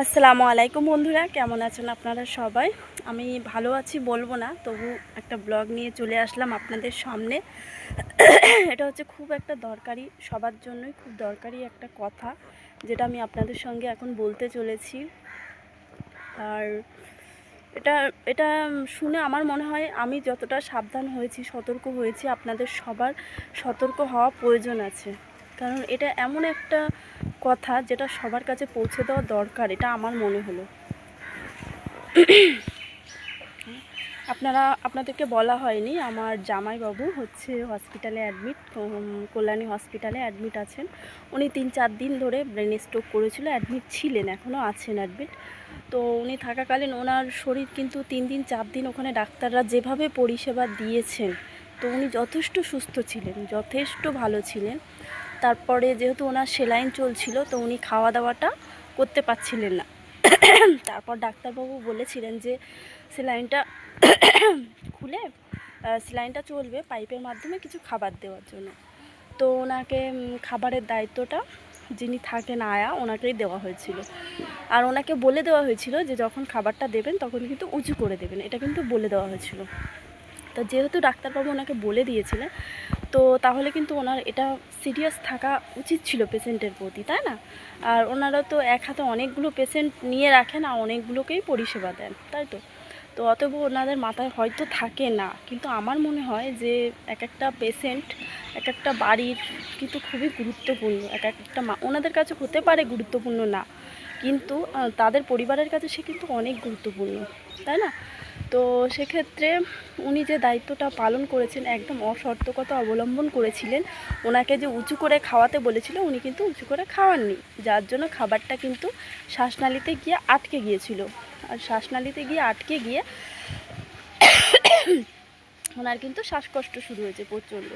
আসসালামু আলাইকুম বন্ধুরা, কেমন আছেন আপনারা সবাই? আমি ভালো আছি, বলব না, তবু একটা ব্লগ নিয়ে চলে আসলাম আপনাদের সামনে। এটা হচ্ছে খুব একটা দরকারি, সবার জন্যই খুব দরকারি একটা কথা, যেটা আমি আপনাদের সঙ্গে এখন বলতে চলেছি। আর এটা এটা শুনে আমার মনে হয় আমি যতটা সাবধান হয়েছি, সতর্ক হয়েছি, আপনাদের সবার সতর্ক হওয়া প্রয়োজন আছে। কারণ এটা এমন একটা কথা যেটা সবার কাছে পৌঁছে দেওয়া দরকার, এটা আমার মনে হলো। আপনারা, আপনাদেরকে বলা হয়নি, আমার জামাইবাবু হচ্ছে হসপিটালে অ্যাডমিট কল্যাণী হসপিটালে অ্যাডমিট আছেন। উনি তিন চার দিন ধরে ব্রেন স্ট্রোক করেছিল অ্যাডমিট ছিলেন এখনও আছেন অ্যাডমিট তো উনি থাকাকালীন ওনার শরীর কিন্তু তিন দিন, চার দিন ওখানে ডাক্তাররা যেভাবে পরিষেবা দিয়েছেন, তো উনি যথেষ্ট সুস্থ ছিলেন, যথেষ্ট ভালো ছিলেন। তারপরে যেহেতু ওনার সেলাইন চলছিল, তো উনি খাওয়া দাওয়াটা করতে পারছিলেন না। তারপর ডাক্তারবাবু বলেছিলেন যে, সেলাইনটা খুলে সেলাইনটা চলবে পাইপের মাধ্যমে কিছু খাবার দেওয়ার জন্য। তো ওনাকে খাবারের দায়িত্বটা যিনি থাকেন আয়া, ওনাকেই দেওয়া হয়েছিল। আর ওনাকে বলে দেওয়া হয়েছিল যে, যখন খাবারটা দেবেন, তখন কিন্তু উঁচু করে দেবেন। এটা কিন্তু বলে দেওয়া হয়েছিল। তো যেহেতু ডাক্তারবাবু ওনাকে বলে দিয়েছিলেন, তো তাহলে কিন্তু ওনার এটা সিরিয়াস থাকা উচিত ছিল পেশেন্টের প্রতি, তাই না? আর ওনারা তো এক হাতে অনেকগুলো পেশেন্ট নিয়ে রাখেন আর অনেকগুলোকেই পরিষেবা দেন, তাই তো? তো অতএব ওনাদের মাথায় হয়তো থাকে না, কিন্তু আমার মনে হয় যে এক একটা পেশেন্ট এক একটা বাড়ির কিন্তু খুবই গুরুত্বপূর্ণ, এক একটা মা, ওনাদের কাছে হতে পারে গুরুত্বপূর্ণ না, কিন্তু তাদের পরিবারের কাছে সে কিন্তু অনেক গুরুত্বপূর্ণ, তাই না? তো সেক্ষেত্রে উনি যে দায়িত্বটা পালন করেছেন, একদম অসতর্কতা অবলম্বন করেছিলেন। ওনাকে যে উঁচু করে খাওয়াতে বলেছিল, উনি কিন্তু উঁচু করে খাওয়াননি। যার জন্য খাবারটা কিন্তু শ্বাসনালীতে গিয়ে আটকে গিয়েছিল। আর শ্বাসনালীতে গিয়ে আটকে গিয়ে ওনার কিন্তু শ্বাসকষ্ট শুরু হয়েছে প্রচণ্ড।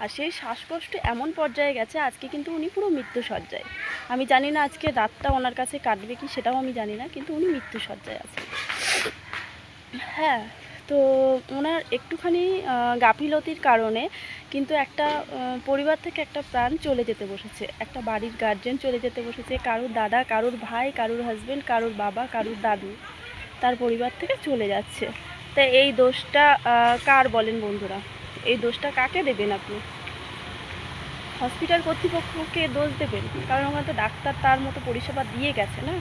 আর সেই শ্বাসকষ্ট এমন পর্যায়ে গেছে, আজকে কিন্তু উনি পুরো মৃত্যু সজ্জায় আমি জানি না আজকে রাতটা ওনার কাছে কাটবে কি, সেটাও আমি জানি না, কিন্তু উনি মৃত্যু সজ্জায় আছেন। হ্যাঁ তো ওনার একটুখানি গাফিলতির কারণে কিন্তু একটা পরিবার থেকে একটা প্রাণ চলে যেতে বসেছে। একটা বাড়ির গার্জেন চলে যেতে বসেছে, কারোর দাদা, কারোর ভাই, কারোর হাজবেন্ড কারোর বাবা, কারোর দাদু, তার পরিবার থেকে চলে যাচ্ছে। তা এই দোষটা কার বলেন বন্ধুরা? এই দোষটা কাকে দেবেন আপনি? হসপিটাল কর্তৃপক্ষকে দোষ দেবেন? কারণ ওখানে তো ডাক্তার তার মতো পরিষেবা দিয়ে গেছে না?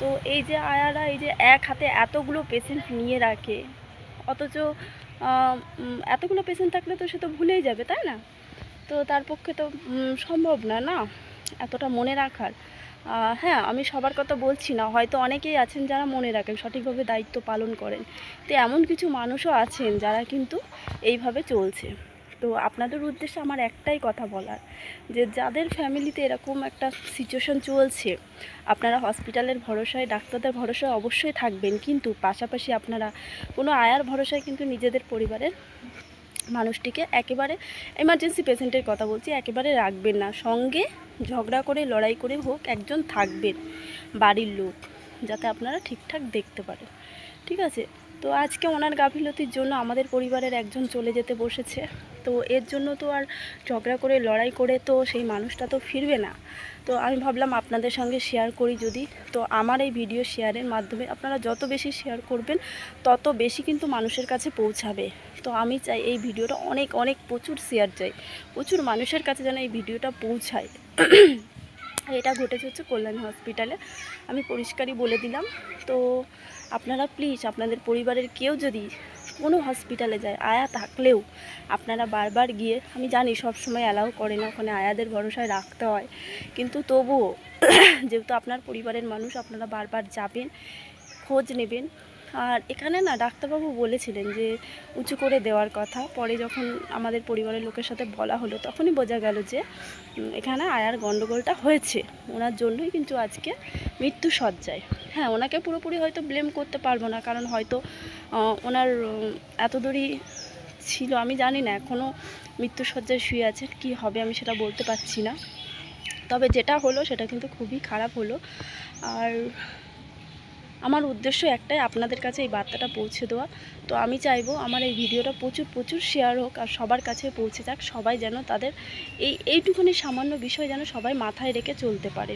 তো এই যে আয়ারা, এই যে এক হাতে এতগুলো পেশেন্ট নিয়ে রাখে, অথচ এতগুলো পেশেন্ট থাকলে তো সে তো ভুলেই যাবে, তাই না? তো তার পক্ষে তো সম্ভব না না? এতটা মনে রাখার। হ্যাঁ আমি সবার কথা বলছি না, হয়তো অনেকেই আছেন যারা মনে রাখেন, সঠিকভাবে দায়িত্ব পালন করেন। তো এমন কিছু মানুষও আছেন যারা কিন্তু এইভাবে চলছে। তো আপনাদের উদ্দেশ্যে আমার একটাই কথা বলার, যে যাদের ফ্যামিলিতে এরকম একটা সিচুয়েশন চলছে, আপনারা হসপিটালের ভরসায়, ডাক্তারদের ভরসায় অবশ্যই থাকবেন। কিন্তু পাশাপাশি আপনারা কোনো আয়ার ভরসায় কিন্তু নিজেদের পরিবারের মানুষটিকে একেবারে এমার্জেন্সি পেশেন্টের কথা বলছি, একেবারে রাখবেন না। সঙ্গে ঝগড়া করে, লড়াই করে হোক, একজন থাকবেন বাড়ির লোক, যাতে আপনারা ঠিকঠাক দেখতে পারেন। ঠিক আছে? তো আজকে ওনার গাফিলতির জন্য আমাদের পরিবারের একজন চলে যেতে বসেছে। তো এর জন্য তো আর ঝগড়া করে, লড়াই করে তো সেই মানুষটা তো ফিরবে না। তো আমি ভাবলাম আপনাদের সঙ্গে শেয়ার করি যদি। তো আমার এই ভিডিও শেয়ারের মাধ্যমে আপনারা যত বেশি শেয়ার করবেন, তত বেশি কিন্তু মানুষের কাছে পৌঁছাবে। তো আমি চাই এই ভিডিওটা অনেক অনেক প্রচুর শেয়ার চাই প্রচুর মানুষের কাছে যেন এই ভিডিওটা পৌঁছায়। এটা ঘটেছে হচ্ছে কল্যাণী হসপিটালে। আমি পরিষ্কারই বলে দিলাম। তো আপনারা প্লিজ আপনাদের পরিবারের কেউ যদি কোনো হসপিটালে যায়, আয়া থাকলেও আপনারা বারবার গিয়ে, আমি জানি সব সময় অ্যালাউ করে না, ওখানে আয়াদের ভরসায় রাখতে হয়। কিন্তু তবুও, যেহেতু আপনার পরিবারের মানুষ, আপনারা বারবার যাবেন, খোঁজ নেবেন আর এখানে না ডাক্তারবাবু বলেছিলেন যে উঁচু করে দেওয়ার কথা। পরে যখন আমাদের পরিবারের লোকের সাথে বলা হলো, তখনই বোঝা গেল যে এখানে আয়ার গণ্ডগোলটা হয়েছে। ওনার জন্যই কিন্তু আজকে মৃত্যু সজ্জায় হ্যাঁ ওনাকে পুরোপুরি হয়তো ব্লেম করতে পারব না, কারণ হয়তো ওনার এত দূরই ছিল, আমি জানি না এখনও মৃত্যুসজ্জায় শুয়ে আছে, কী হবে আমি সেটা বলতে পারছি না। তবে যেটা হলো, সেটা কিন্তু খুবই খারাপ হলো। আর আমার উদ্দেশ্য একটাই, আপনাদের কাছে এই বার্তাটা পৌঁছে দেওয়া। তো আমি চাইব আমার এই ভিডিওটা প্রচুর প্রচুর শেয়ার হোক আর সবার কাছে পৌঁছে যাক, সবাই যেন তাদের এই, এইটুকুনি সামান্য বিষয় যেন সবাই মাথায় রেখে চলতে পারে।